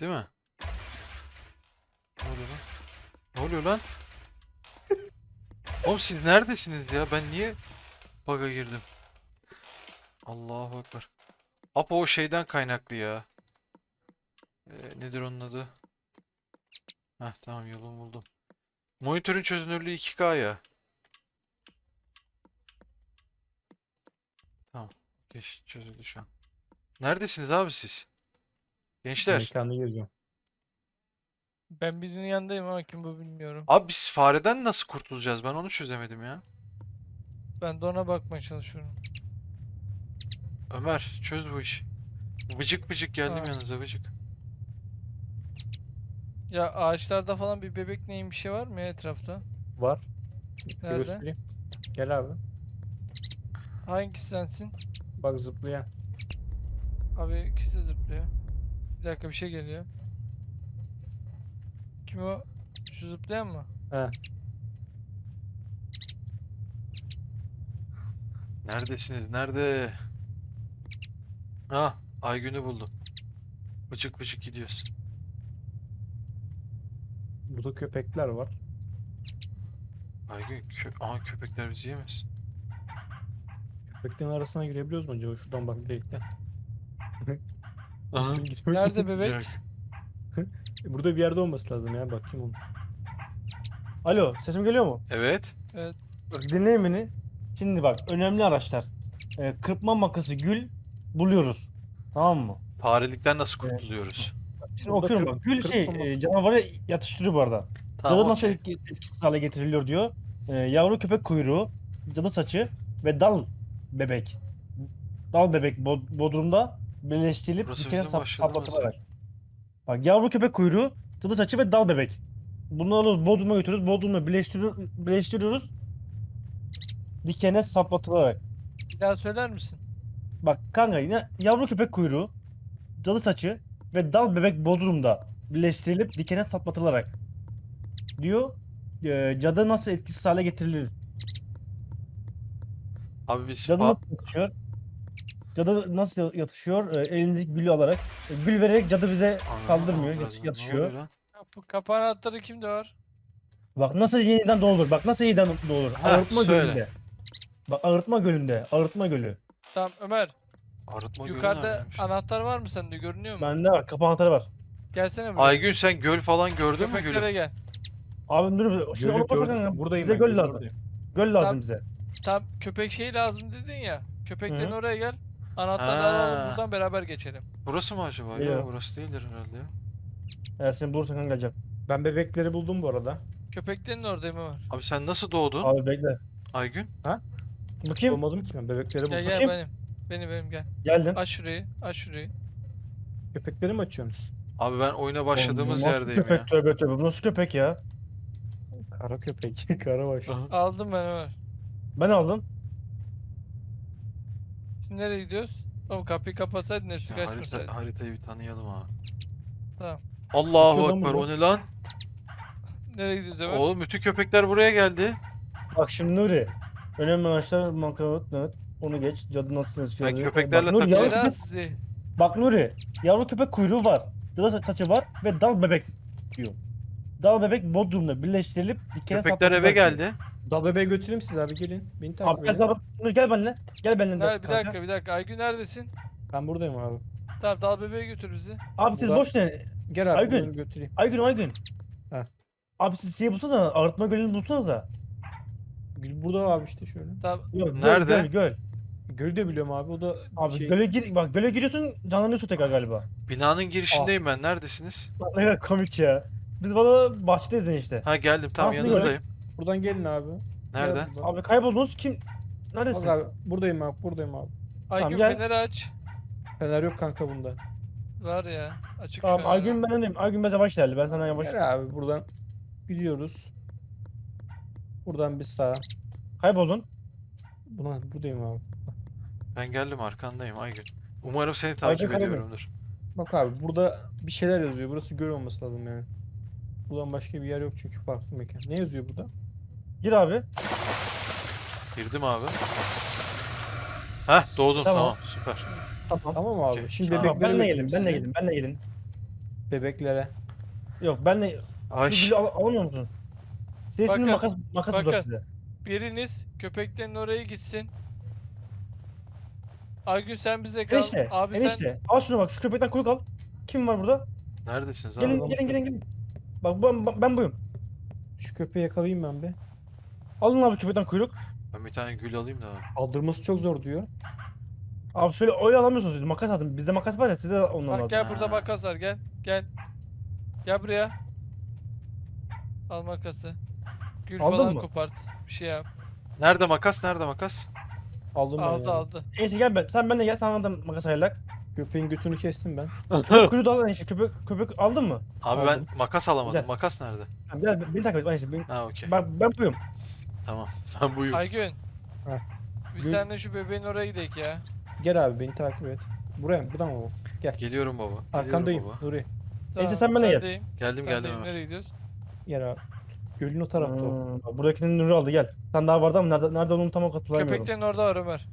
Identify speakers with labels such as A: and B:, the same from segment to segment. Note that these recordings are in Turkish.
A: Değil mi? Ne oluyor lan? Ne oluyor lan? Oğlum siz neredesiniz ya? Ben niye bug'a girdim? Allahu Ekber. Apo o şeyden kaynaklı ya. Ee, nedir onun adı? Heh tamam yolumu buldum. Monitörün çözünürlüğü 2K ya. Tamam. Geç çözüldü şu an. Neredesiniz abi siz? Gençler.
B: Mekanda geziyorum.
C: Ben birinin yanındayım ama kim bu bilmiyorum.
A: Abi biz fareden nasıl kurtulacağız? Ben onu çözemedim ya.
C: Ben de ona bakmaya çalışıyorum.
A: Ömer çöz bu işi. Bıcık bıcık geldim
C: Ha.
A: yanınıza bıcık.
C: Ya ağaçlarda falan bir bebek neyin bir şey var mı ya etrafta?
B: Var. Bir
C: Nerede?
B: göstereyim. Gel abi.
C: Hangisi sensin?
B: Bak zıplayan.
C: Abi ikisi de zıplıyor. Bir dakika bir şey geliyor. Kim o? Şu zıplayan mı?
B: He.
A: Neredesiniz? Nerede? Ha, Aygün'ü buldum. Bıcık bıcık gidiyoruz.
B: Burada köpekler var.
A: Aygün, kö Aha, köpekler bizi yemez.
B: Köpeklerin arasına girebiliyoruz mu acaba? Şuradan bak direkten.
A: Aha.
C: Nerede bebek?
B: Burada bir yerde olması lazım ya. Bakayım onu. Alo, sesim geliyor mu?
A: Evet.
D: Bak dinleyin beni. Şimdi bak önemli araçlar. Ee, kırpma makası gül buluyoruz. Tamam mı?
A: Farelikten nasıl
D: Evet.
A: kurtuluyoruz?
D: Şimdi
B: Burada
D: okuyorum
B: kırp-
D: bak. Gül şey
B: kırpma
D: e, canavarı yatıştırıyor bu arada.
A: Tamam,
D: Cadı nasıl
A: okey.
D: etki- etkisiz hale getiriliyor diyor. Ee, yavru köpek kuyruğu, cadı saçı ve dal bebek. Dal bebek bod- bodrumda birleştirilip
A: Burası
D: dikene
A: bizim
D: sap
A: başladığımız
D: saplatılarak. Bak yavru köpek kuyruğu, cadı saçı ve dal bebek. Bunları alıyoruz bodruma götürüyoruz. Bodrumla birleştiriyor, birleştiriyoruz. Dikene saplatılarak.
C: Bir daha söyler misin?
D: Bak kanka yine yavru köpek kuyruğu, cadı saçı ve dal bebek bodrumda birleştirilip dikene saplatılarak diyor. e, cadı nasıl etkisiz hale getirilir?
A: Abi biz
D: Cadı
A: fa-
D: nasıl? Cadı nasıl yatışıyor? E, elindeki gülü alarak. E, gül vererek cadı bize saldırmıyor, yat-
A: Ne
D: yatışıyor.
A: oluyor lan?
C: Kapı, kapağın anahtarı kimde var?
D: Bak nasıl yeniden doğulur. Bak nasıl yeniden doğulur.
A: Ha,
D: Ağırtma
A: söyle.
D: gölünde. Bak ağırtma gölünde. Ağırtma gölü.
C: Tamam Ömer.
A: Arıtma gölü
C: yukarıda
A: neredeymiş?
C: anahtar var mı sende? Görünüyor mu?
D: Bende var. Kapı anahtarı var.
C: Gelsene buraya.
A: Aygün sen göl falan gördün mü gölü?
C: Köpeklere gel.
D: Abi dur. Şimdi
B: Gölü
D: onu boş ver
B: gördüm.
D: kanka.
B: Buradayım
D: Bize
B: ben,
D: göl
B: gölün
D: lazım. Göl lazım
C: Tamam.
D: bize.
C: Tam köpek şeyi lazım dedin ya. Köpeklerin
D: Hı.
C: oraya gel. Anahtarı alalım buradan beraber geçelim.
A: Burası mı acaba?
D: Yok.
A: Ya burası değildir herhalde ya.
D: Eğer sen bulursan kanka.
B: Ben bebekleri buldum bu arada.
C: Köpeklerin orada mı var?
A: Abi sen nasıl doğdun
D: Abi bekle.
A: Aygün?
D: Bakayım.
B: Olmadım ki ben bebekleri buldum.
C: Gel gel
D: Bakayım.
C: benim. Benim benim gel.
D: Geldin.
C: Aç şurayı. Aç şurayı.
B: Köpekleri mi açıyorsunuz?
A: Abi ben oyuna
D: Oğlum,
A: başladığımız
D: bu nasıl
A: yerdeyim
D: köpek,
A: ya.
D: Tövbe tövbe. Bu nasıl köpek ya?
B: Kara köpek. Karabaş.
A: Aha.
C: Aldım ben Ömer.
D: Ben aldım.
C: Şimdi nereye gidiyoruz? Oğlum kapıyı kapatsaydın hepsi
A: Ya harita, haritayı bir tanıyalım abi.
C: Tamam.
A: Allahu
B: lan
A: Ekber o ne lan?
C: Nereye gidiyoruz Ömer?
A: Oğlum bütün köpekler buraya geldi.
D: Bak şimdi Nuri. Önemli araçlar makarat evet. Onu geç. Cadı nasıl?
A: Ben köpeklerle
D: bak, Nuri, yavru
A: takılıyorum.
D: Köpek, bak Nuri. Yavru köpek kuyruğu var. Cadı sa- saçı var ve dal bebek diyor. Dal bebek bodrumla birleştirilip dikene
A: Köpekler eve
D: diyor.
A: geldi.
B: Dal bebeği götüreyim siz abi gelin. Beni takip edin.
D: Gel, Nuri gel benimle. Gel benimle.
C: Nerede? Bir
D: kanka.
C: dakika bir dakika. Aygün neredesin?
B: Ben buradayım abi.
C: Tamam dal bebeğe götür bizi.
D: Abi siz boş ne?
B: Gel abi
D: Aygün.
B: bunları götüreyim.
D: Aygün Aygün.
B: Heh.
D: Abi siz şeyi bulsanıza. Arıtma gölünü bulsanıza.
B: Gül burada abi işte şöyle.
C: Tamam.
D: Yok, göl,
A: Nerede?
D: Göl, göl.
B: Gölü de biliyorum abi o da
D: Abi
B: şey.
D: göle gir bak göle giriyorsun canlanıyorsun tekrar galiba.
A: Binanın girişindeyim ben. Neredesiniz?
D: Ne kadar komik ya. Biz bana bahçedeyiz de işte.
A: Ha geldim tamam
D: Aslında
A: yanınızdayım.
B: Buradan gelin abi.
A: Nerede?
B: Gel buradan.
D: Abi kayboldunuz kim?
B: Bak
D: Neredesiniz?
B: abi buradayım abi buradayım abi.
C: Aygün
D: gel.
C: feneri aç.
B: Fener yok kanka bunda.
C: Var ya. Açık
D: Tamam
C: şu an.
D: Aygün ben öndeyim. Aygün biraz yavaş ilerle. Ben senden yavaş.
B: Gel abi buradan gidiyoruz. Buradan bir sağa.
D: Kayboldun.
B: Buna buradayım abi.
A: Ben geldim arkandayım Aygün. Umarım seni takip ediyorumdur.
B: Bak abi burada bir şeyler yazıyor. Burası göl olması lazım yani. Buradan başka bir yer yok çünkü farklı mekan. Ne yazıyor burada?
D: Gir abi.
A: Girdim abi. Heh doğdun
D: Tamam.
A: tamam süper.
D: Tamam.
B: Tamam abi.
A: Okey.
B: Şimdi
A: Tamam,
B: bebekleri
D: Benle
B: götüreyim
D: gelin. Benle
B: size.
D: gelin. Benle gelin.
B: Bebeklere.
D: Yok ben de
A: Ay.
D: alamıyor musun? Senin şimdi
C: Bakın,
D: makas makas
C: bakın.
D: size.
C: Biriniz köpeklerin oraya gitsin. Aygün sen bize kal.
D: Enişte,
C: Abi sen
D: enişte. Al şunu bak şu köpekten kuyruk al. Kim var burada?
A: Neredesiniz abi?
D: Gelin gelin gelin gelin. Bak ben, ben, ben buyum.
B: Şu köpeği yakalayayım ben bir.
D: Alın abi köpekten kuyruk.
A: Ben bir tane gül alayım da.
B: Aldırması çok zor diyor.
D: Abi şöyle öyle alamıyorsunuz. Makas lazım. Bizde makas var ya sizde de ondan
C: bak
D: lazım.
C: gel burada
A: Ha.
C: makas var gel. Gel. Gel buraya. Al makası. Gül
D: Aldın
C: falan
D: mı?
C: kopart. Bir şey yap.
A: Nerede makas? Nerede makas?
B: Aldım ben
C: Aldı
B: yani.
C: aldı.
D: Enişte gel ben. Sen benimle gel. Sana da makas ayarlak.
B: Köpeğin götünü kestim ben.
D: Kuyruğu da al enişte. Köpek, köpek aldın mı?
A: Abi
B: Aldım.
A: ben makas alamadım.
D: Gel.
A: Makas nerede?
D: Tamam, Gel beni takip et enişte. Beni,
A: Ha okey.
D: ben, ben buyum.
A: Tamam. Sen buyur.
C: Aygün.
B: Heh.
C: Biz
B: Gül.
C: seninle şu bebeğin oraya gidelim ya.
B: Gel abi beni takip et. Buraya mı? Buradan mı bu?
A: Geliyorum baba. Geliyorum
B: Arkandayım.
A: baba.
B: Nuri.
C: Tamam,
D: sen benimle gel.
C: sendeyim,
A: Geldim geldim
C: sendeyim.
A: hemen.
C: Nereye gidiyoruz?
B: Gel abi. Gölün o tarafta o.
D: Hmm, buradakinin nuru aldı gel. Sen daha vardı ama nerede, nerede olduğunu tam hatırlamıyorum.
C: Köpeklerin orada var Ömer.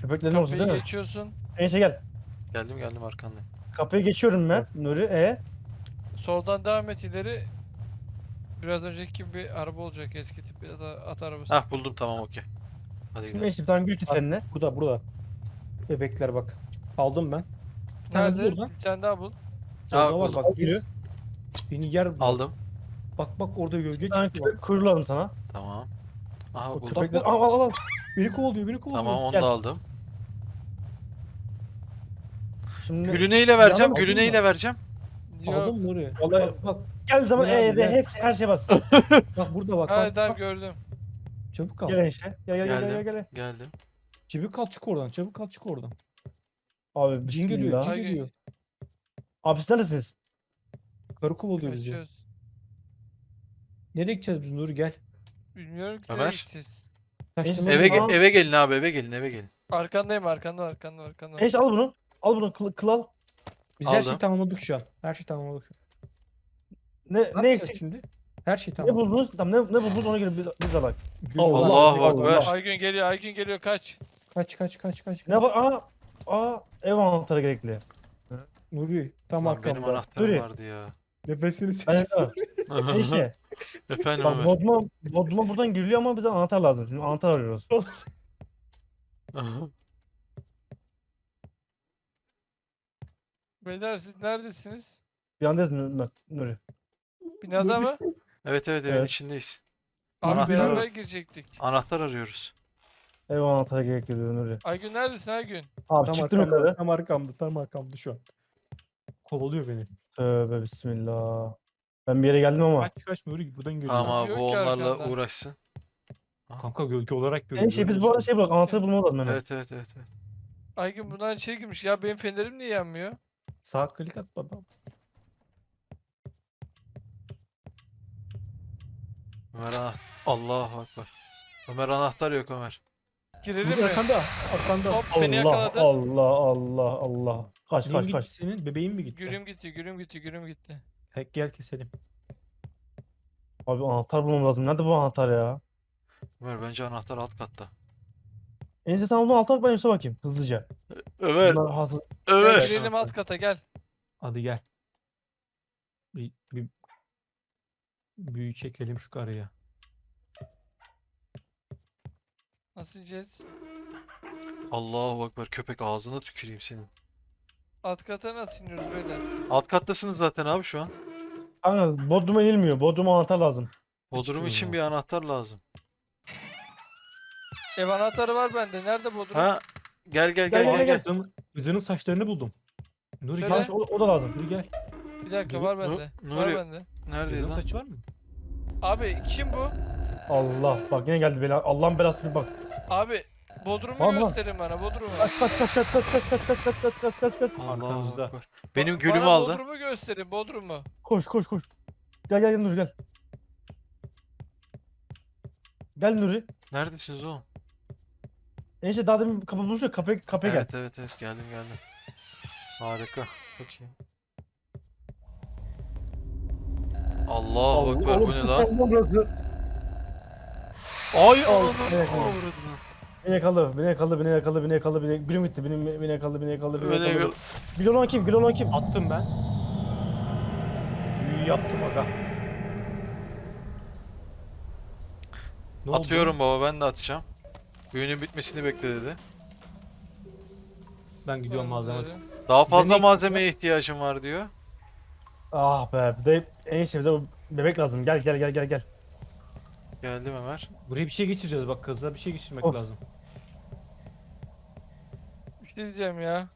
D: Köpeklerin orası değil mi?
C: geçiyorsun.
D: Enişte gel.
A: Geldim geldim arkandayım.
D: Kapıyı geçiyorum ben. Nuri e.
C: Soldan devam et ileri. Biraz önceki gibi bir araba olacak eski tip bir at, at arabası.
A: Hah buldum tamam okey. Hadi
D: Şimdi
A: gidelim.
D: bir tane gül
B: Bak.
D: seninle.
B: Burada burada. Bebekler bak. Aldım ben. Bir tane
C: Nerede?
B: burada.
C: Bir tane daha bul.
A: Ha,
B: Solda var
A: buldum.
B: bak. Gez. Beni yer bu.
A: Aldım.
B: Bak bak orada gölge
D: Bir tane
B: çıktı bak.
D: köpek kuyruğu sana.
A: Tamam. Aha
B: O
A: buldum.
B: köpekler
D: Al al al.
B: beni kovalıyor beni kovalıyor.
A: Tamam onu
D: Gel.
A: da aldım.
D: Şimdi
A: Gülü neyle vereceğim?
B: Yalan
A: Gülü
B: aldın mı?
A: neyle vereceğim?
C: Yok.
B: Aldım Nuri.
D: Vallahi-
B: Bak bak.
D: Gel zaman
B: Gel abi,
D: e de
B: gel.
D: hepsi her şey bas.
B: Bak burada bak. Bak,
C: tamam
B: bak.
C: gördüm.
B: Çabuk al.
D: gel enişte. Gel gel gel gel
A: Geldim.
D: gel.
A: Geldim.
B: Çabuk al çık oradan. Çabuk al çık oradan.
D: Abi
B: Cin geliyor. Cin
C: Ay,
B: geliyor.
D: Abi siz neredesiniz?
B: Karı kovalıyor bizi.
C: Kaçıyoruz.
B: Nereye gideceğiz biz Nuri gel.
C: Bilmiyorum ki
A: Ömer?
C: nereye gideceğiz.
B: Kaçtın
D: Neyse,
B: mı?
A: Eve ge- eve gelin abi eve gelin eve gelin.
C: Arkandayım arkanda arkanda arkanda.
D: Enişte al bunu. Al bunu kıl, kıl al.
B: Biz her şeyi
A: Aldım.
B: tamamladık şu an. Her şeyi tamamladık şu an.
D: Ne,
B: Ne,
D: ne
B: yapacağız
D: eksik?
B: şimdi? Her şeyi
D: Ne
B: tamam.
D: buldunuz? Tamam ne, ne buldunuz ona göre biz, biz de bak.
B: Gül
D: Allah,
B: var.
A: Allahu
D: Allah.
A: Ekber.
C: Aygün geliyor Aygün geliyor kaç.
B: Kaç kaç kaç kaç.
D: Ne var? Aa, aa ev anahtarı gerekli.
B: Nuri tam
A: Lan benim
B: arkamda.
A: anahtarım
D: Nuri.
A: vardı ya.
B: Nefesini
D: Ben
B: sen.
D: de Enişte.
A: Efendim
D: Bak
A: Ömer.
D: Bodrum'a, Bodrum'a buradan giriliyor ama bize anahtar lazım. Şimdi anahtar arıyoruz.
C: Beyler siz neredesiniz?
D: Bir andayız mı Bak, Nuri?
C: Binada mı?
A: Evet evet evin
D: Evet.
A: içindeyiz.
C: Abi
A: Anahtar
C: beraber girecektik.
A: Anahtar arıyoruz.
D: Ev anahtarı gerekli diyor Nuri.
C: Aygün neredesin Aygün?
D: Abi
B: Tam
D: çıktım
B: arkamda,
D: yukarı.
B: tam arkamda, tam arkamda şu an. Kovalıyor beni.
D: Tövbe bismillah. Ben bir yere geldim ama.
B: Kaç kaç Nuri buradan görüyor.
C: Yok
A: bu onlarla
C: arkanda.
A: uğraşsın.
B: Kanka gölge olarak görüyor.
D: Enişte biz bu arada şey bırak anahtarı bulmamız lazım hemen.
A: Evet evet evet. evet.
C: Aygün bundan içeri girmiş. Ya benim fenerim niye yanmıyor?
B: Sağ klik at babam.
A: Ömer anahtar. Allahu Ekber. Ömer anahtar yok Ömer.
C: Girelim mi?
B: arkanda. Arkanda.
C: Hop beni
D: Allah
C: yakaladı.
D: Allah Allah Allah. Kaç
B: Neyin
D: kaç
B: gitti
D: kaç.
B: senin? Bebeğin mi gitti?
C: Gürüm gitti, gürüm gitti, gürüm gitti.
B: He, gel keselim.
D: Abi anahtar bulmamız lazım. Nerede bu anahtar ya?
A: Ömer bence anahtar alt katta.
D: Enişte sen onu alta bak ben Yusuf'a bakayım hızlıca.
A: Ömer.
D: Bunlar hazır.
A: Ömer.
C: girelim alt kata gel.
B: Hadi gel. Bir, bir büyü çekelim şu karıya.
C: Nasıl ineceğiz?
A: Allahu Ekber köpek ağzına tüküreyim senin.
C: Alt kata nasıl iniyoruz beyler?
A: Alt kattasınız zaten abi şu an.
D: Kanka Bodrum'a inilmiyor. Bodrum'a anahtar lazım.
A: Bodrum
B: çıkıyor
A: için bir anahtar lazım.
C: Ev anahtarı var bende. Nerede Bodrum?
A: Ha gel gel
D: Gel,
A: gel
D: gel,
A: gel.
B: Kızının, kızının saçlarını buldum. Nuri
C: Söyle.
B: gel.
D: Kanka, o, o da lazım.
B: Nuri gel.
C: Bir dakika var bende.
A: Nuri-
C: Var bende.
A: Neredeydi
B: Kızının
A: lan?
B: saçı var mı?
C: Abi kim bu?
D: Allah bak yine geldi bela. Allah'ın belası bak.
C: Abi Bodrum'u
D: mı?
C: gösterin bana Bodrum'u.
D: Kaç kaç kaç kaç kaç kaç kaç kaç kaç kaç kaç kaç kaç.
A: Allahu
B: Arkamızda.
A: Ekber. Benim gülümü
C: bana
A: aldı.
C: Bodrum'u gösterin Bodrum'u.
D: Koş koş koş. Gel gel gel Nuri gel. Gel Nuri.
A: Neredesiniz oğlum?
D: Enişte daha demin kapı bulmuş ya kapıya, kapıya
A: Evet
D: gel.
A: evet evet geldim geldim. Harika. Çok iyi. Allahu Ekber bu ne lan?
D: Burası.
A: Ay ananı
D: evet,
A: avradını.
D: Beni yakaladı, beni yakaladı, beni yakaladı, beni yakaladı, beni birim gitti, beni, beni yakaladı, beni yakaladı, beni yakaladı. Gül olan kim? Gül olan kim?
B: Attım ben. yaptım aga. Ne oldu?
A: Atıyorum baba ben de atacağım. Oyunun bitmesini bekle dedi.
B: Ben gidiyorum malzeme.
A: Daha
B: Sizde
A: fazla malzemeye ihtiyacım var diyor.
D: Ah be bir de en işte bize bu bebek lazım. Gel gel gel gel gel.
A: Geldim Ömer.
B: Buraya bir şey geçireceğiz bak kızla bir şey geçirmek
D: Of.
B: lazım.
C: Bir şey diyeceğim ya.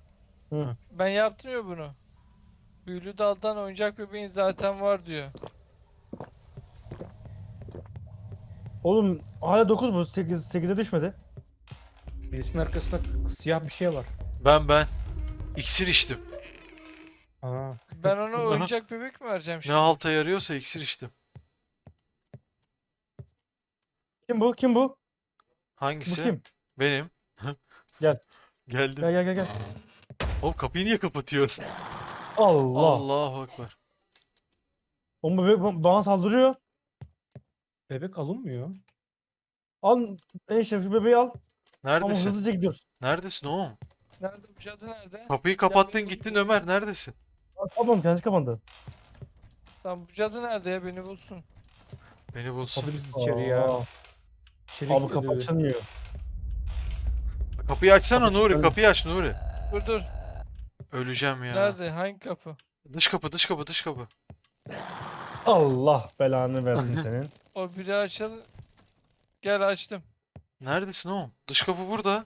D: Hı.
C: Ben yaptım ya bunu. Büyülü daldan oyuncak bebeğin zaten var diyor.
D: Oğlum hala 9 bu 8 8'e düşmedi.
B: Birisinin arkasında siyah bir şey var.
A: Ben ben. İksir içtim.
B: Aa.
C: Ben ona
A: Bana-
C: oyuncak bebek mi vereceğim
A: Ne
C: şimdi?
A: halta yarıyorsa iksir içtim.
D: Kim bu? Kim bu? Bu
A: Hangisi?
D: kim?
A: Benim.
D: Gel.
A: Geldim.
D: Gel gel gel gel.
A: Oğlum kapıyı niye kapatıyorsun?
D: Allah.
A: Allahu Ekber.
D: Oğlum bu bebek ba- bana saldırıyor.
B: Bebek alınmıyor.
D: Al enişte şu bebeği al. Ama
A: Neredesin?
D: hızlıca gidiyoruz.
A: Neredesin oğlum?
C: Nerede bu cadı nerede?
A: Kapıyı kapattın gittin Ömer neredesin?
D: Tamam kendisi kapandı.
C: Lan bu cadı nerede ya beni bulsun.
A: Beni bulsun.
B: Hadi biz içeri ya.
D: Aa,
B: İçeri
D: Abi kapı açılmıyor.
A: Kapıyı açsana
D: Kapı
A: Nuri kapıyı aç Nuri.
C: Dur dur.
A: Öleceğim ya.
C: Nerede? Hangi kapı?
A: Dış kapı dış kapı dış kapı.
D: Allah belanı versin senin.
C: O biri açıl. Gel açtım.
A: Neredesin oğlum? Dış kapı burada.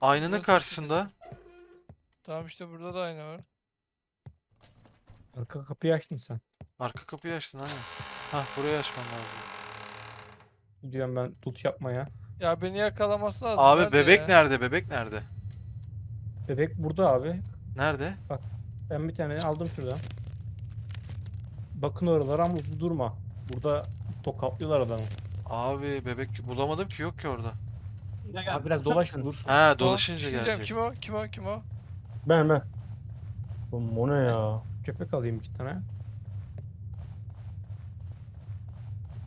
A: Aynanın
C: Burası
A: karşısında.
C: Tamam işte burada da aynı var.
B: Arka kapıyı açtın sen.
A: Arka kapıyı açtın hani. Hah burayı açman lazım.
B: Gidiyorum ben tut yapmaya.
C: Ya beni yakalaması lazım.
A: Abi
C: nerede
A: bebek
C: ya?
A: nerede? Bebek nerede?
B: Bebek burada abi.
A: Nerede?
B: Ben bir tane aldım şuradan. Bakın oralara ama uzun durma. Burada tokatlıyorlar adamı.
A: Abi bebek bulamadım ki yok ki orada.
B: Abi biraz dolaşın dursun.
A: Ha dolaşınca
C: şey diyeceğim,
A: gelecek.
C: Kim o? Kim o? Kim o?
D: Ben ben. Oğlum o ne ya?
B: Köpek alayım iki tane.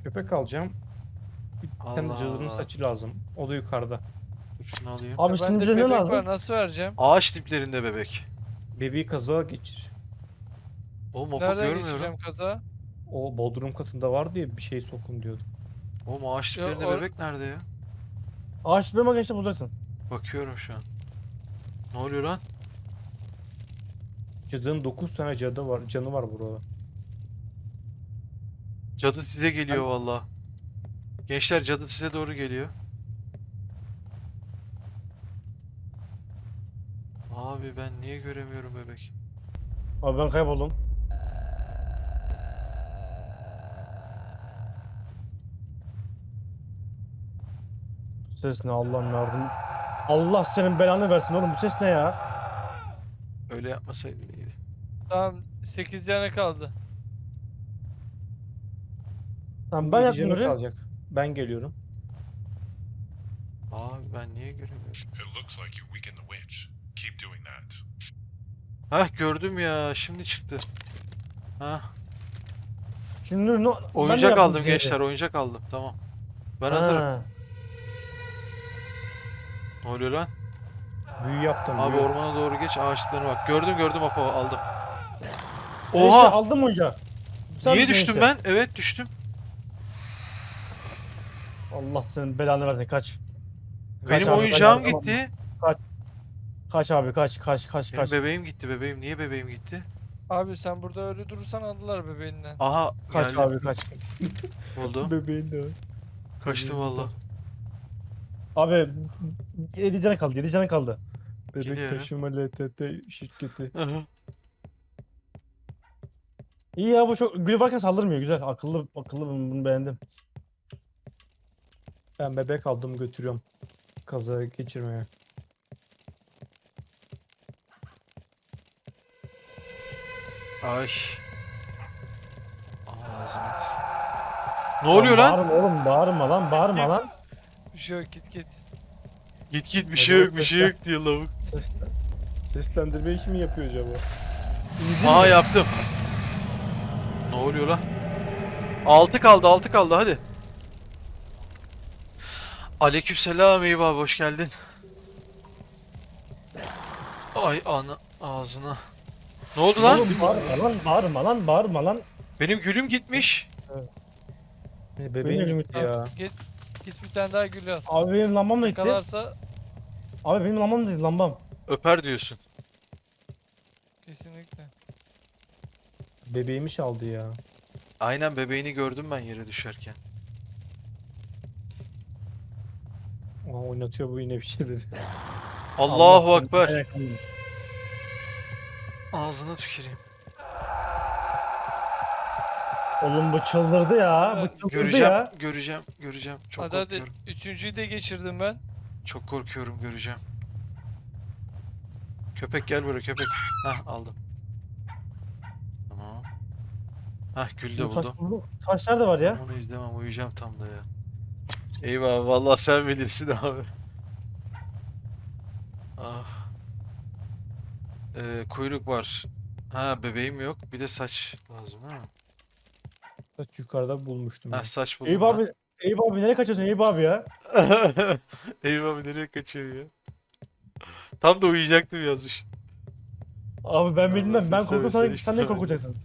B: Köpek alacağım. Bir tane
A: Allah
B: cadının
A: Allah.
B: saçı lazım. O da yukarıda.
A: Dur şunu alayım.
D: Abi
C: Ya
D: şimdi
C: bende
D: bize ne
C: bebek
D: lazım?
C: var nasıl vereceğim?
A: Ağaç diplerinde bebek.
B: Bebeği kazığa geçir.
A: Oğlum oku
C: Nereden
A: görmüyorum.
C: geçeceğim kaza?
B: O bodrum katında var diye bir şey sokun diyordu.
A: Oğlum ağaç
C: Ya
A: diplerinde
C: or-
A: bebek nerede ya?
D: Ağaç benim gençte bulacaksın.
A: Bakıyorum şu an. Ne oluyor lan?
B: Cadının 9 tane cadı var, canı var burada.
A: Cadı size geliyor valla. Gençler cadı size doğru geliyor. Abi ben niye göremiyorum bebek?
D: Abi ben kayboldum. Ses ne Allah'ım yardım. Allah senin belanı versin oğlum bu ses ne ya?
A: Öyle yapmasaydın.
C: Tamam 8 tane kaldı.
D: Tamam ben
B: canı
D: Nuri.
B: kalacak. Ben geliyorum.
A: Abi ben niye göremiyorum?
E: It looks like you weakened the witch. Keep doing that.
A: Hah gördüm ya şimdi çıktı. Hah
D: Şimdi Nuri no, ben de
A: oyuncak
D: yaptım
A: aldım
D: zehri.
A: gençler oyuncak aldım tamam. Ben hazırım.
D: Ha.
A: Ne oluyor lan?
B: Büyü yaptım.
A: Abi
B: büyü.
A: ormana doğru geç ağaçlarına bak. Gördüm gördüm Apo aldım.
D: Neyse,
A: Oha!
D: aldım oyuncağı. Sen
A: Niye
D: misin
A: düştüm
D: neyse?
A: ben? Evet düştüm.
D: Allah senin belanı versin kaç.
A: Benim
D: abi,
A: oyuncağım
D: kaç abi,
A: gitti.
D: Kaç abi kaç kaç kaç
A: Benim
D: kaç.
A: bebeğim gitti bebeğim. Niye bebeğim gitti?
C: Abi sen burada öyle durursan aldılar bebeğinden.
A: Aha
D: Kaç
A: geldim.
D: abi kaç.
A: Buldum.
B: Bebeğin de var.
A: Kaçtım valla.
D: Abi 7 canı kaldı 7 canı kaldı.
B: Bebek
A: Geliyorum.
B: taşıma LTT şirketi.
D: İyi ya bu çok gül varken saldırmıyor güzel akıllı akıllı bunu bunu beğendim.
B: Ben bebek aldım götürüyorum. Kaza geçirmeye.
A: Ay. Ne oluyor lan?
D: Bağırma oğlum bağırma lan bağırma lan.
C: Bir şey yok git git.
A: Git git bir şey yok bir şey yok diye lavuk.
B: Seslen Seslendirmeyi kim yapıyor acaba?
A: Aha yaptım. Ne oluyor lan? 6 kaldı 6 kaldı hadi. Aleykümselam Eyüp abi hoş geldin. Ay ana ağzına. Ne oldu lan?
D: Oğlum bağırma lan bağırma lan bağırma lan.
A: Benim gülüm gitmiş.
B: Benim
D: Benim
B: bebeğim
D: elim
B: gitti
C: gitti.
B: ya.
C: Git git bir tane daha gül al.
D: Abi benim lambam da gitti.
C: Yakalarsa
D: Abi benim lambam da gitti lambam.
A: Öper diyorsun.
C: kesinlikle.
B: Bebeğimi çaldı ya.
A: Aynen bebeğini gördüm ben yere düşerken.
B: Aa, oynatıyor bu yine bir şeydir.
A: Allahu
D: Allah seni
A: Ekber. Ağzına tüküreyim.
D: Oğlum bu çıldırdı ya. Bu çıldırdı
A: Göreceğim,
D: ya.
A: göreceğim, göreceğim. Çok
C: hadi hadi.
A: korkuyorum.
C: Üçüncüyü de geçirdim ben.
A: Çok korkuyorum, göreceğim. Köpek gel buraya köpek. Hah aldım. Tamam. Hah gül de buldum.
D: bu saçlar da var ya.
A: Onu izlemem, uyuyacağım tam da ya. Eyvah, vallahi sen bilirsin abi. Ah. Ee, kuyruk var. Ha bebeğim yok. Bir de saç lazım ha.
B: Saç yukarıda bulmuştum.
A: Ha
B: ben.
A: saç buldum.
D: Eyüp
A: ben.
D: abi. Eyüp abi nereye kaçıyorsun Eyüp abi ya?
A: Eyvah abi nereye kaçıyor ya? Tam da uyuyacaktım yazmış.
D: Abi ben bilmem. Ben korkuyorum sen, sen ne korkacaksın?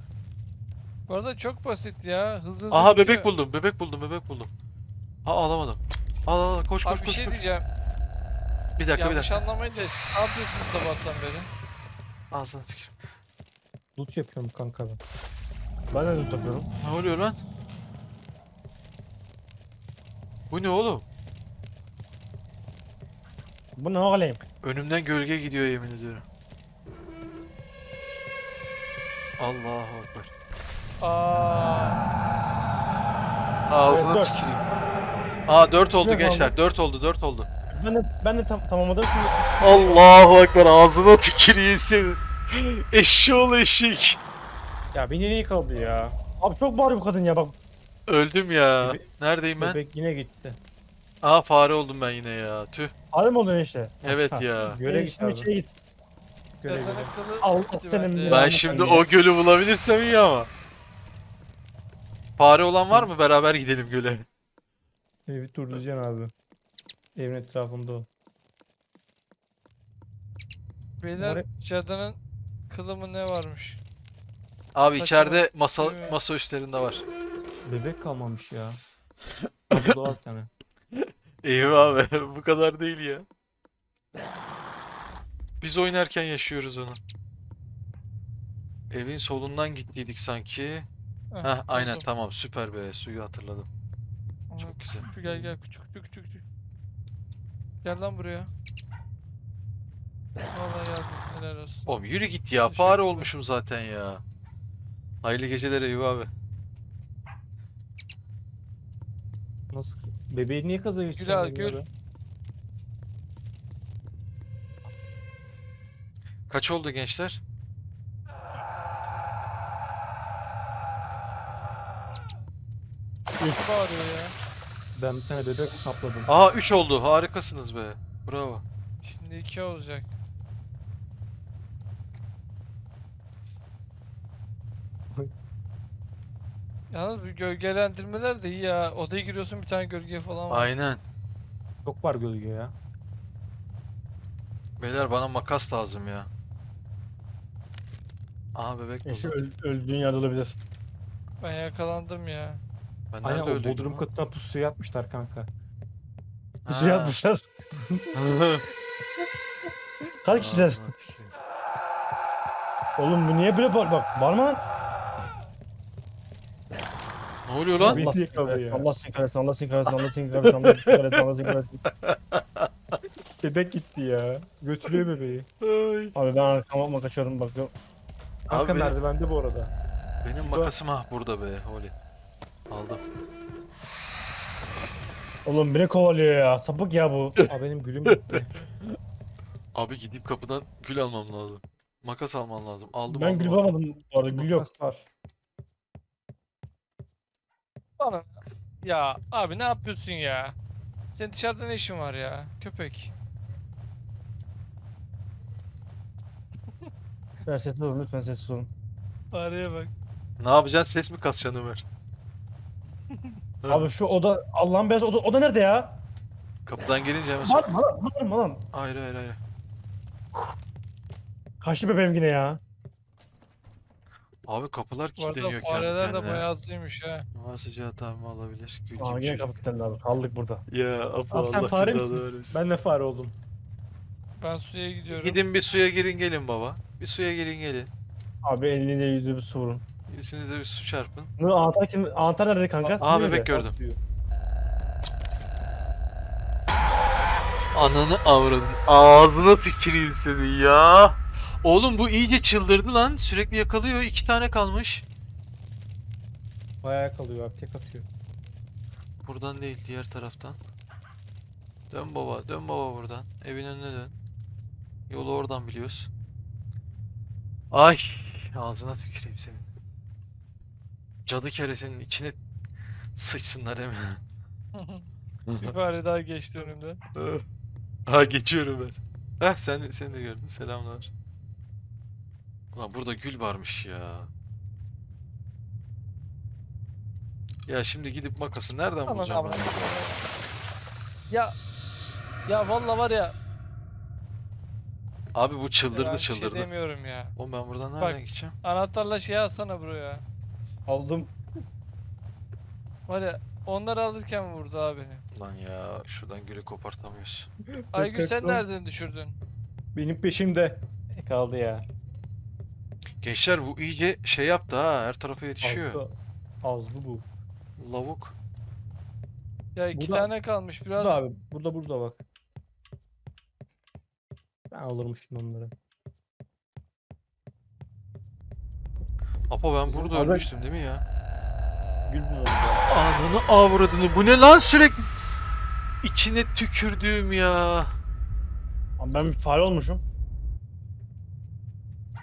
C: Bu arada çok basit ya. Hızlı hızlı
A: Aha
C: bitiyor.
A: bebek buldum, bebek buldum, bebek buldum. Ha alamadım. Al al al, koş koş
C: Abi bir
A: koş.
C: şey
A: koş.
C: diyeceğim.
A: Bir dakika bir
C: Yanlış
A: dakika.
C: anlamayın da siz ne yapıyorsunuz sabahtan beri?
A: Ağzına tükür.
B: Loot yapıyorum kanka ben.
D: Ben de loot yapıyorum.
A: Ne oluyor lan? Bu ne oğlum?
D: Bu ne oğlum?
A: Önümden gölge gidiyor yemin ediyorum. Allahu Ekber.
C: Aa,
A: Ağzına
D: Evet, dört.
A: tüküreyim. Aa 4 oldu
D: Güzel
A: gençler.
D: oldu.
A: 4 oldu, 4 oldu.
D: Ben de ben de tam, tamamladım şimdi.
A: Allahu Ekber ağzına tüküreyim senin. Eşşoğlu eşik.
B: Ya beni niye kaldı ya?
D: Abi çok bağırıyor bu kadın ya bak.
A: Öldüm ya.
B: Bebe-
A: Neredeyim ben?
B: Bebek yine gitti.
A: Aa fare oldum ben yine ya. Tüh.
D: Harbi mi oluyor işte?
A: Evet
B: Ha,
A: ya.
B: Göre
D: Sen
B: git
D: şimdi
B: abi.
D: içeri git.
B: Göre göre.
D: Allah
C: gitti
D: senin
C: ya.
A: Ben şimdi o gölü bulabilirsem iyi ama. Fare olan var mı? Beraber gidelim göle.
B: Evi turlayacaksın abi. Evin etrafında o.
C: Beyler
B: Oraya-
C: cadının kılı mı ne varmış?
A: Abi
C: Saçma.
A: içeride masa
C: Evet.
A: masa üstlerinde var.
B: Bebek kalmamış ya. Var bir tane.
A: Eyvah abi bu kadar değil ya. Biz oynarken yaşıyoruz onu. Evin solundan gittiydik sanki.
C: Heh,
A: aynen
C: buldum.
A: tamam süper be suyu hatırladım.
C: Aha,
A: Çok güzel.
C: Küçük gel gel küçük küçük küçük küçük. Gel lan buraya. Vallahi geldin helal olsun.
A: Oğlum yürü git ya fare
C: Teşekkürler.
A: olmuşum zaten ya. Hayırlı geceler Eyvah abi.
B: Nasıl? Bebeği niye kaza
C: Gül
B: geçiyorsun?
C: gül.
A: Kaç oldu gençler?
C: Bağırıyor ya?
B: Ben bir tane bebek sapladım.
A: Aa 3 oldu harikasınız be. Bravo.
C: Şimdi iki olacak. Yalnız bu gölgelendirmeler de iyi ya. Odaya giriyorsun bir tane gölge falan var.
A: Aynen.
B: Çok var gölge ya.
A: Beyler bana makas lazım ya. Aha bebek
D: İşte
A: buldum.
D: öl, öldüğün yerde olabilir.
C: Ben yakalandım ya.
A: Ben
B: Aynen
A: nerede
B: o
A: öldüm?
B: bodrum katına pusu yapmışlar kanka.
D: Kuzu yapmışlar. Kaç kişiler? Oğlum bu niye böyle bak bak bağırma lan.
A: Ne oluyor lan?
B: Beni
D: Allah
B: niye
D: seni
B: kaldı
D: kahretsin,
B: ya?
D: Allah seni kahretsin, Allah seni kahretsin, Allah seni kahretsin, Allah seni kahretsin, Allah seni kahretsin.
B: Bebek gitti ya. Götürüyor bebeği.
A: Ay.
D: Abi ben arkama kaçıyorum bakıyorum.
B: Kanka
A: Abi benim-
B: merdivende bu arada.
A: Benim makasım ha burada be Oli. Aldım.
D: Oğlum beni kovalıyor ya. Sapık ya bu.
B: Aa benim gülüm gitti.
A: Abi gidip kapıdan gül almam lazım. Makas almam lazım. Aldım
D: ben
A: aldım.
D: gül
A: aldım.
D: bulamadım bu arada gül yok.
B: Makas var.
C: Bana. Ya abi ne yapıyorsun ya? Senin dışarıda ne işin var ya? Köpek.
D: Lütfen sessiz olun lütfen sessiz olun.
C: Araya bak.
A: Ne yapacaksın? Ses mi kasacaksın Ömer?
D: Abi şu oda Allah'ın beyaz oda, oda nerede ya?
A: Kapıdan gelince hemen sor.
D: Bağırma lan bağırma lan.
A: Hayır hayır hayır.
D: Kaçtı bebeğim yine ya.
A: Abi kapılar
C: Bu arada
A: kilitleniyor
C: fareler de bayağı hızlıymış ha.
A: Hava sıcağı tamam alabilir. Gülcüm
D: Aa yine
A: şey.
D: kapı kilitlendi abi. Kaldık burada.
A: Ya Apo
B: Abi sen
A: Allah
B: fare
A: cezanı
B: misin?
A: vermesin.
B: Ben de fare oldum.
C: Ben suya gidiyorum.
A: Gidin bir suya girin gelin baba. Bir suya girin gelin.
D: Abi elini yüzü bir su
A: İkisiniz bir su çarpın.
D: Ne anahtar kim? Anahtar nerede kanka?
A: Aa bebek gördüm. Ananı avradın. Ağzına tüküreyim seni ya. Oğlum bu iyice çıldırdı lan. Sürekli yakalıyor. İki tane kalmış.
B: Bayağı kalıyor abi tek atıyor.
A: Buradan değil diğer taraftan. Dön baba. Dön baba buradan. Evin önüne dön. Yolu oradan biliyoruz. Ay. Ağzına tüküreyim senin. Cadı keresinin içine sıçsınlar hemen.
C: Bir fare daha geçti önümden.
A: ha geçiyorum ben. Heh sen de, sen de gördün. Selamlar. Ulan burada gül varmış ya. Ya şimdi gidip makası nereden
C: Aman
A: bulacağım
C: aman.
A: ben?
C: Ya ya valla var ya.
A: Abi bu çıldırdı
C: ya bir şey
A: çıldırdı.
C: demiyorum ya.
A: Oğlum ben buradan
C: Bak.
A: nereden gideceğim?
C: Anahtarla şey alsana buraya.
B: Aldım.
C: Var ya onları alırken vurdu abi beni.
A: Lan ya şuradan gülü kopartamıyoruz.
C: Aygün sen
B: korktum.
C: nereden düşürdün?
B: Benim peşimde. E, kaldı ya.
A: Gençler bu iyice şey yaptı ha her tarafa yetişiyor.
B: Azdı. Azlı bu.
A: Lavuk.
C: Ya iki
B: Burada-
C: tane kalmış biraz.
B: Burada abi. Burada burada bak. Ben alırmıştım onları.
A: Apo ben
B: Bizim
A: burada
D: abi-
A: ölmüştüm değil mi ya?
B: Gül bunları.
A: Ananı avradını bu ne lan sürekli içine tükürdüğüm ya.
D: Abi ben bir fare olmuşum.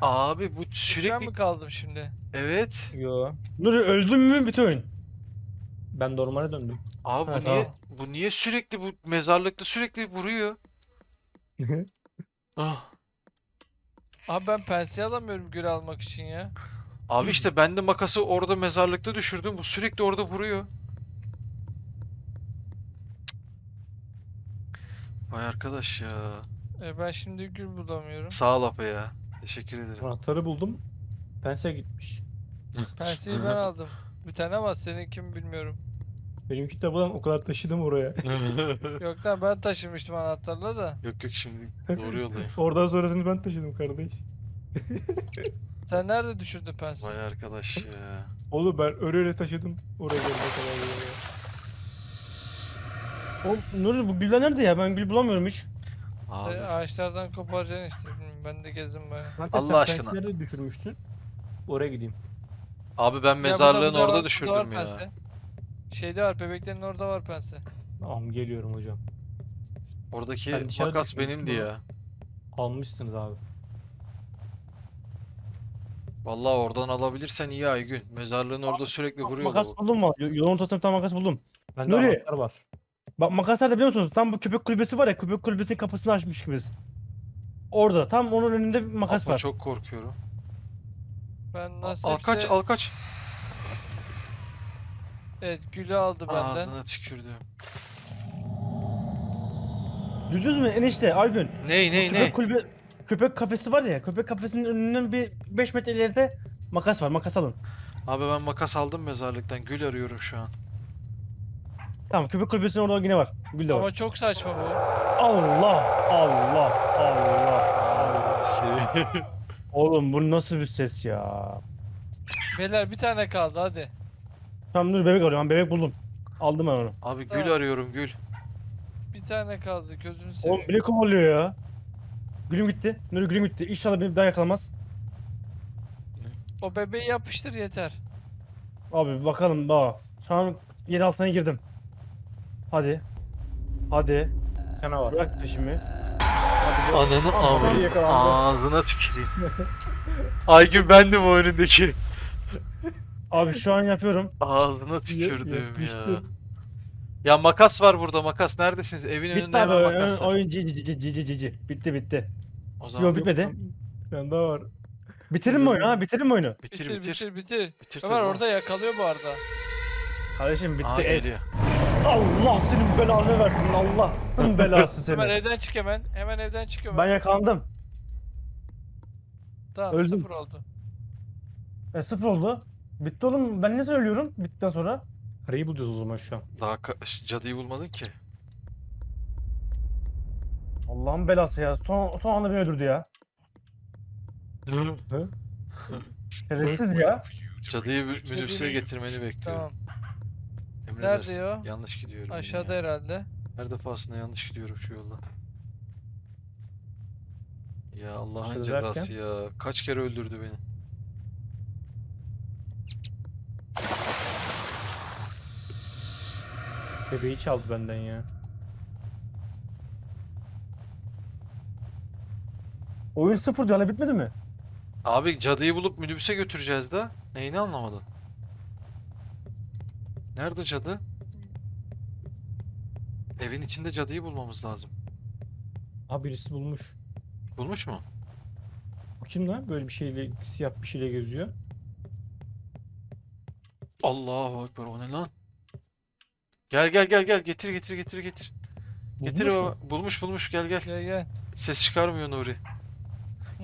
A: Abi bu
C: Ben
A: sürekli
C: mi kaldım şimdi?
A: evet.
B: Yo.
D: Nuri öldün mü bütün oyun?
B: Ben normale döndüm.
A: Abi bu
B: Ha,
A: niye
B: tamam.
A: bu niye sürekli bu mezarlıkta sürekli vuruyor? Ah.
C: Abi ben pense alamıyorum gül almak için ya.
A: Abi işte ben de makası orada mezarlıkta düşürdüm. Bu sürekli orada vuruyor. Vay arkadaş ya.
C: E ben şimdi gül bulamıyorum.
A: Sağ ol Apo ya. Teşekkür ederim.
B: Anahtarı buldum. Pense gitmiş.
C: Penseyi ben aldım. Bir tane var seninki mi bilmiyorum.
B: Benimki de bulan o kadar taşıdım oraya.
C: Yok lan ben taşımıştım anahtarla da.
A: yok yok şimdi doğru yoldayım.
B: Oradan sonrasını ben taşıdım kardeş.
C: Sen nerede düşürdün penseyi?
A: Vay arkadaş ya.
B: Oğlum ben öyle öyle taşıdım oraya gelene kadar. ya.
D: Oğlum Nuri bu güller nerede ya? Ben gül bulamıyorum hiç.
A: Abi.
C: E, ağaçlardan koparacaksın işte. Bilmiyorum, Ben de gezdim baya.
A: Allah
B: sen
A: aşkına.
B: pensi nerede düşürmüştün? Oraya gideyim.
A: Abi ben mezarlığın orada düşürdüm ya.
C: pense. Şeyde var bebeklerin orada var pense.
B: Tamam geliyorum hocam.
A: Oradaki
B: Ben dışarı
A: makas
B: düşmüştüm
A: benimdi
B: ama.
A: ya.
B: Almışsınız abi.
A: Vallahi oradan alabilirsen iyi Aygün. Mezarlığın orada sürekli vuruyor
D: Makas buldum mu? Yolun ortasında bir tane makas buldum.
B: Bende
D: Nuri.
B: anahtar var.
D: Bak makas nerede biliyor musunuz? Tam bu köpek kulübesi var ya köpek kulübesinin kapısını açmış gibiyiz. Orada tam onun önünde bir makas
A: Apo
D: var.
A: çok korkuyorum.
C: Ben nasipse...
A: al kaç al kaç.
C: Evet gülü aldı benden.
A: Ağzına tükürdüm.
D: Duydunuz mu enişte Aygün?
A: Ney ney
D: köpek
A: ney?
D: kulübe köpek kafesi var ya köpek kafesinin önünden bir 5 metre ileride makas var makas alın.
A: Abi ben makas aldım mezarlıktan. Gül arıyorum şu an.
D: Tamam köpek kulübesinin orada yine var. Gül de var.
C: Ama çok saçma bu.
D: Allah Allah Allah. Oğlum bu nasıl bir ses ya?
C: Beyler bir tane kaldı hadi.
D: Tamam dur bebek arıyorum. Bebek buldum. Aldım ben onu.
A: Abi gül
C: Tamam.
A: arıyorum gül.
C: Bir tane kaldı gözünü
D: Oğlum
C: seveyim.
D: bile kovalıyor ya. Gülüm gitti. Nuri gülüm gitti. İnşallah beni bir daha yakalamaz.
C: O bebeği yapıştır yeter.
D: Abi bakalım daha. Şu an yer altına girdim. Hadi. Hadi.
B: Bir tane var.
D: Bırak peşimi.
A: Ananı avradım.
B: yakalandı.
A: Ağzına tüküreyim. Aygün bendim o önündeki.
D: Abi şu an yapıyorum.
A: Ağzına tükürdüm ya.
B: yapıştın.
A: Ya makas var burada makas. Neredesiniz? Evin önünde
D: Bitti abi.
A: hemen
D: Oyun,
A: makas var.
D: oyun cici cici cici cici. Bitti bitti.
A: O zaman
D: Yok bitmedi.
B: Bir tane daha var.
D: Bitirin mi oyunu ha? Bitirin mi oyunu?
A: bitir
C: Bitir
A: bitir.
C: bitir bitir.
A: Bitir
C: Ömer
A: tabii.
C: orada yakalıyor bu arada.
D: Kardeşim bitti.
A: Aa,
D: es.
A: geliyor.
D: Allah senin belanı versin. Allah'ın belası
C: Ömer
D: seni.
C: evden çık hemen. Hemen evden çık Ömer.
D: Ben yakalandım.
C: Tamam
D: öldüm.
C: sıfır oldu.
D: E sıfır oldu. Bitti oğlum. Ben ne söylüyorum bittikten sonra?
B: Karayı bulacağız o zaman şu an.
A: Daha ka- cadıyı bulmadın ki.
D: Allah'ın belası ya. Son, son anda beni öldürdü ya.
B: Hı?
D: Şerefsiz ya.
A: Cadıyı mü- getirmeni bekliyorum.
C: Tamam.
A: Emredersin.
C: Nerede o?
A: Yanlış gidiyorum yine
C: Aşağıda
A: ya.
C: herhalde.
A: Her defasında yanlış gidiyorum şu yolda. Ya Allah'ın
B: Aşağıda
A: cezası ya. Kaç kere öldürdü beni.
B: Bebeği çaldı benden ya.
D: Oyun sıfır diyor. Hala bitmedi mi?
A: Abi cadıyı bulup minibüse götüreceğiz de. Neyini anlamadın? Nerede cadı? Evin içinde cadıyı bulmamız lazım.
B: Ha birisi bulmuş.
A: Bulmuş mu?
B: Bu kim lan? Böyle bir şeyle siyah bir şeyle geziyor.
A: Allahu Ekber o ne lan? Gel gel gel gel getir getir getir getir. Getir
B: Bulmuş
A: o
B: mu?
A: bulmuş bulmuş gel gel.
C: Gel gel.
A: Ses çıkarmıyor Nuri.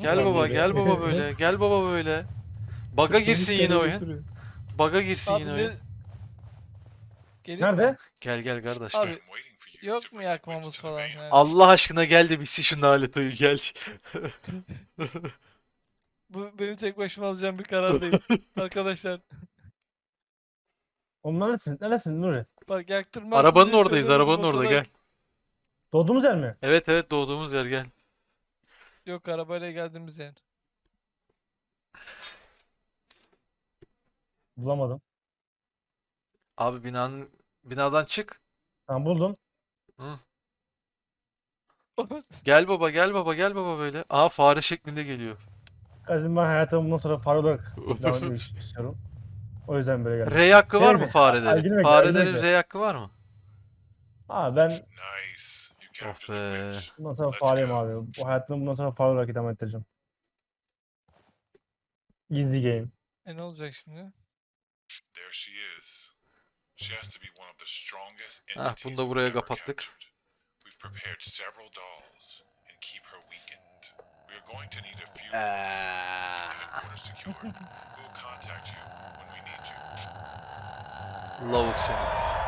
A: Gel
B: Ulan
A: baba gel baba böyle. Gel baba böyle. Baga girsin yine oyun. Baga girsin
C: Abi
A: yine
C: ne...
A: oyun.
C: Mu?
D: Nerede?
A: Gel gel kardeş
C: Abi,
A: gel.
C: Yok mu yakmamız falan yani?
A: Allah aşkına gel de bitsin şu Naleto'yu gel.
C: Bu benim tek başıma alacağım bir karar değil. Arkadaşlar
D: Oğlum neredesin? Neredesin Nuri?
C: Bak yaktırmazsın
A: Arabanın oradayız arabanın orada gel.
D: Doğduğumuz yer mi?
A: Evet evet doğduğumuz yer gel.
C: Yok arabayla geldiğimiz yer.
D: Bulamadım.
A: Abi binanın binadan çık.
D: Tamam buldum.
A: Gel baba gel baba gel baba böyle. Aa fare şeklinde geliyor.
D: Kardeşim ben hayatımı bundan sonra fare olarak devam etmek istiyorum. O yüzden böyle geldim.
A: R hakkı var mı farelerin?
D: girme,
A: Farelerin
D: girme.
A: R hakkı var mı?
D: Ha ben
E: Nice. You captured the
A: be.
D: bundan sonra
E: Let's
D: fareyim
E: go.
D: abi. Bu hayatımı bundan sonra fare olarak idame ettireceğim. Gizli game.
C: E ne olacak şimdi?
E: There she is. She has to be one of the strongest
A: Ah,
E: entities
A: bunu da
E: we've
A: buraya
E: ever
A: kapattık.
E: captured. We've prepared several dolls and keep her weakened. We are going to need a few uh.
A: Eee.
E: headquarters secured. We will contact you when we need you.
A: Seni.